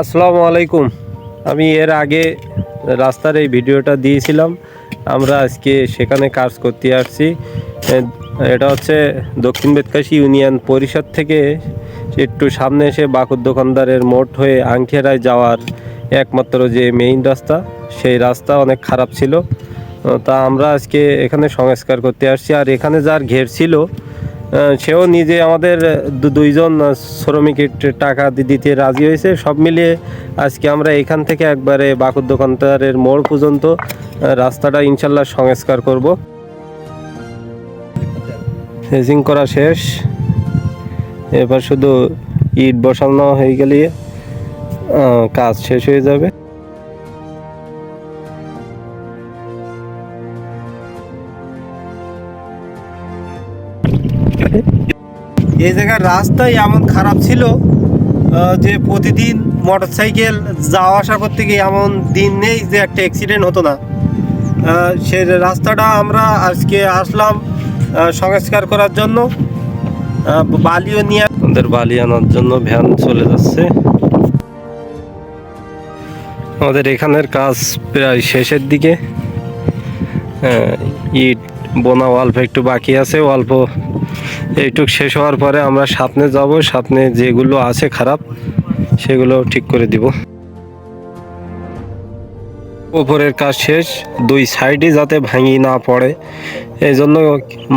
আসসালামু আলাইকুম। আমি এর আগে রাস্তার এই ভিডিওটা দিয়েছিলাম। আমরা আজকে সেখানে কাজ করতে আসছি। এটা হচ্ছে দক্ষিণ বেতকাশি ইউনিয়ন পরিষদ থেকে একটু সামনে এসে বাকুর দোকানদারের মোট হয়ে আংখিয়ারায় যাওয়ার একমাত্র যে মেইন রাস্তা, সেই রাস্তা অনেক খারাপ ছিল। তা আমরা আজকে এখানে সংস্কার করতে আসছি। আর এখানে যার ঘের ছিল সেও নিজে আমাদের দুইজন শ্রমিকের টাকা দিতে রাজি হয়েছে। সব মিলিয়ে আজকে আমরা এখান থেকে একবারে বাকুর দোকানদারের মোড় পর্যন্ত রাস্তাটা ইনশাল্লাহ সংস্কার করব। ফেজিং করা শেষ। এবার শুধু ইট বসানো হয়ে গেলে কাজ শেষ হয়ে যাবে। এই জায়গার রাস্তাই এমন খারাপ ছিল যে প্রতিদিন মোটর সাইকেল যাওয়া আসা করতে গিয়ে এমন দিন নেই যে একটা অ্যাক্সিডেন্ট হতো না। সে রাস্তাটা আমরা আজকে আসলাম সংস্কার করার জন্য। বালিও নিয়ে আমাদের বালি আনার জন্য ভ্যান চলে যাচ্ছে। আমাদের এখানের কাজ প্রায় শেষের দিকে। ইট, বোনা অল্প একটু বাকি আছে অল্প এইটুক শেষ হওয়ার পরে আমরা সামনে যাব সামনে যেগুলো আছে খারাপ, সেগুলো ঠিক করে দিব। ওপরের কাজ শেষ, দুই সাইডে যাতে ভাঙি না পড়ে। এই জন্য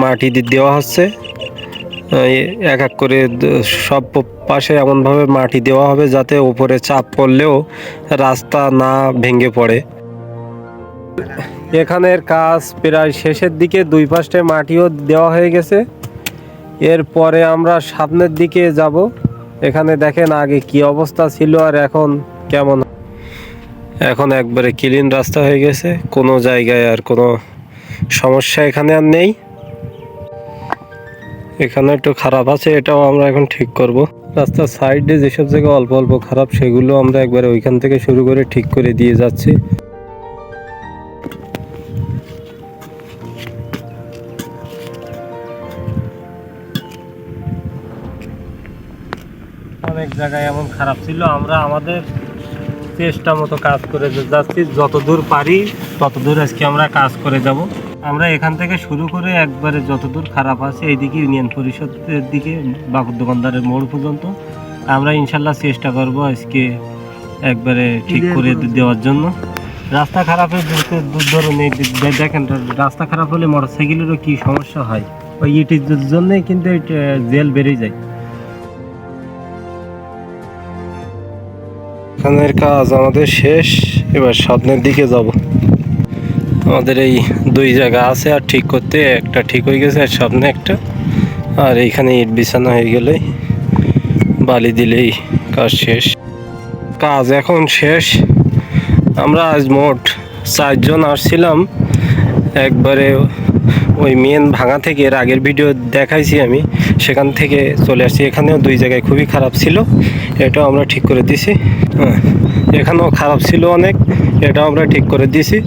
মাটি দেওয়া হচ্ছে। এক এক করে সব পাশে এমনভাবে মাটি দেওয়া হবে যাতে উপরে চাপ পড়লেও রাস্তা না ভেঙে পড়ে। এখানের কাজ প্রায় শেষের দিকে দুই পাশে মাটিও দেওয়া হয়ে গেছে। এরপরে আমরা সামনের দিকে যাব। এখানে দেখেন আগে কি অবস্থা ছিল আর এখন কেমন। এখন একবারে ক্লিন রাস্তা হয়ে গেছে। কোনো জায়গায় আর কোনো সমস্যা এখানে আর নেই। এখানে একটু খারাপ আছে, এটাও আমরা এখন ঠিক করব। রাস্তার সাইডে যেসব জায়গায় অল্প অল্প খারাপ, সেগুলো আমরা একবারে ওইখান থেকে শুরু করে ঠিক করে দিয়ে যাচ্ছি। অনেক জায়গায় এমন খারাপ ছিল আমরা আমাদের চেষ্টা মতো কাজ করে যাচ্ছি। যতদূর পারি ততদূর আজকে আমরা কাজ করে যাব। আমরা এখান থেকে শুরু করে একবারে যতদূর খারাপ আছে এইদিকে ইউনিয়ন পরিষদের দিকে বাকুর দোকানদারের মোড় পর্যন্ত আমরা ইনশাল্লাহ চেষ্টা করব আজকে একবারে ঠিক করে দেওয়ার জন্য। রাস্তা খারাপের ধরনের দেখেন রাস্তা খারাপ হলে মোটরসাইকেলেরও কি সমস্যা হয়? ওই ইটির জন্যই কিন্তু জেল বেড়ে যায়। এখানের কাজ আমাদের শেষ। এবার সামনের দিকে যাব। আমাদের এই দুই জায়গা আছে, আর ঠিক করতে একটা ঠিক হয়ে গেছে, আর সামনে একটা। আর এইখানে ইট বিছানো হয়ে গেলেই বালি দিলেই কাজ শেষ। কাজ এখন শেষ। আমরা আজ মোট চারজন আসছিলাম। একবারে ওই মেন ভাঙা থেকে এর আগের ভিডিও দেখাইছি আমি সেখান থেকে চলে আসছি। এখানেও দুই জায়গায় খুবই খারাপ ছিল এটাও আমরা ঠিক করে দিছি। হ্যাঁ, এখানেও খারাপ ছিল অনেক এটাও আমরা ঠিক করে দিছি।